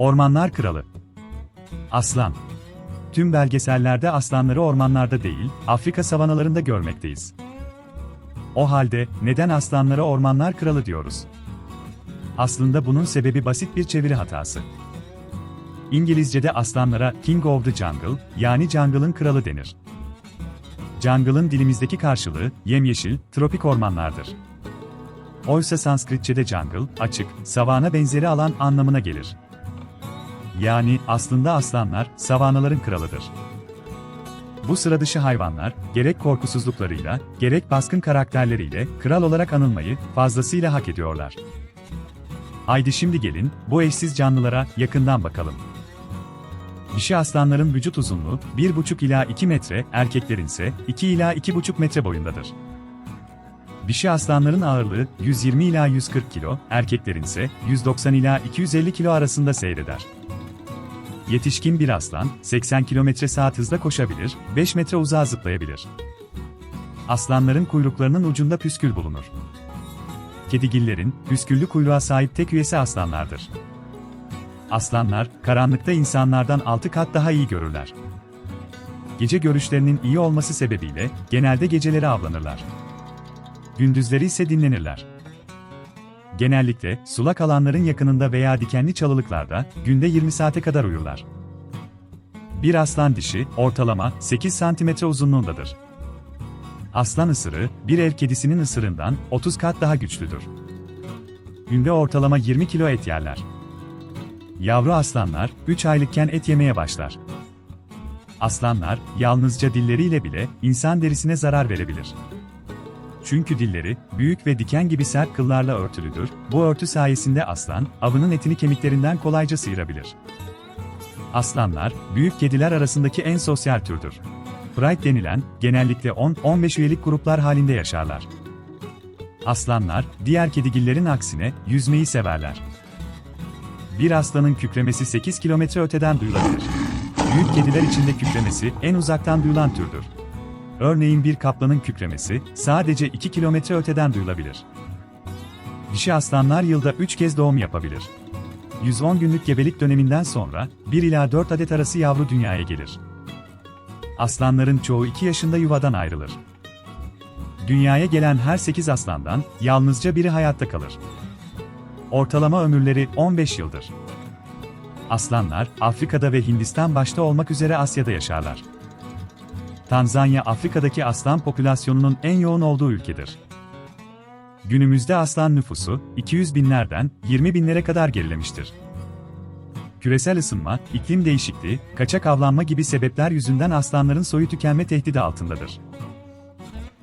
Ormanlar kralı. Aslan. Tüm belgesellerde aslanları ormanlarda değil, Afrika savanalarında görmekteyiz. O halde neden aslanlara ormanlar kralı diyoruz? Aslında bunun sebebi basit bir çeviri hatası. İngilizce'de aslanlara King of the Jungle, yani jungle'ın kralı denir. Jungle'ın dilimizdeki karşılığı yemyeşil, tropik ormanlardır. Oysa Sanskritçe'de jungle, açık, savana benzeri alan anlamına gelir. Yani aslında aslanlar savanaların kralıdır. Bu sıra dışı hayvanlar, gerek korkusuzluklarıyla, gerek baskın karakterleriyle kral olarak anılmayı fazlasıyla hak ediyorlar. Haydi şimdi gelin, bu eşsiz canlılara yakından bakalım. Dişi aslanların vücut uzunluğu 1,5 ila 2 metre, erkeklerin ise 2 ila 2,5 metre boyundadır. Dişi aslanların ağırlığı 120 ila 140 kilo, erkeklerin ise 190 ila 250 kilo arasında seyreder. Yetişkin bir aslan, 80 km saat hızla koşabilir, 5 metre uzağa zıplayabilir. Aslanların kuyruklarının ucunda püskül bulunur. Kedigillerin, püsküllü kuyruğa sahip tek üyesi aslanlardır. Aslanlar, karanlıkta insanlardan 6 kat daha iyi görürler. Gece görüşlerinin iyi olması sebebiyle, genelde geceleri avlanırlar. Gündüzleri ise dinlenirler. Genellikle, sulak alanların yakınında veya dikenli çalılıklarda, günde 20 saate kadar uyurlar. Bir aslan dişi, ortalama 8 cm uzunluğundadır. Aslan ısırığı, bir ev kedisinin ısırığından 30 kat daha güçlüdür. Günde ortalama 20 kilo et yerler. Yavru aslanlar, 3 aylıkken et yemeye başlar. Aslanlar, yalnızca dilleriyle bile insan derisine zarar verebilir. Çünkü dilleri, büyük ve diken gibi sert kıllarla örtülüdür, bu örtü sayesinde aslan, avının etini kemiklerinden kolayca sıyırabilir. Aslanlar, büyük kediler arasındaki en sosyal türdür. Pride denilen, genellikle 10-15 üyelik gruplar halinde yaşarlar. Aslanlar, diğer kedigillerin aksine, yüzmeyi severler. Bir aslanın kükremesi 8 kilometre öteden duyulabilir. Büyük kediler içinde kükremesi en uzaktan duyulan türdür. Örneğin bir kaplanın kükremesi sadece 2 kilometre öteden duyulabilir. Dişi aslanlar yılda 3 kez doğum yapabilir. 110 günlük gebelik döneminden sonra 1 ila 4 adet arası yavru dünyaya gelir. Aslanların çoğu 2 yaşında yuvadan ayrılır. Dünyaya gelen her 8 aslandan yalnızca biri hayatta kalır. Ortalama ömürleri 15 yıldır. Aslanlar, Afrika'da ve Hindistan başta olmak üzere Asya'da yaşarlar. Tanzanya Afrika'daki aslan popülasyonunun en yoğun olduğu ülkedir. Günümüzde aslan nüfusu 200 binlerden 20 binlere kadar gerilemiştir. Küresel ısınma, iklim değişikliği, kaçak avlanma gibi sebepler yüzünden aslanların soyu tükenme tehdidi altındadır.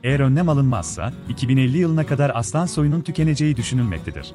Eğer önlem alınmazsa 2050 yılına kadar aslan soyunun tükeneceği düşünülmektedir.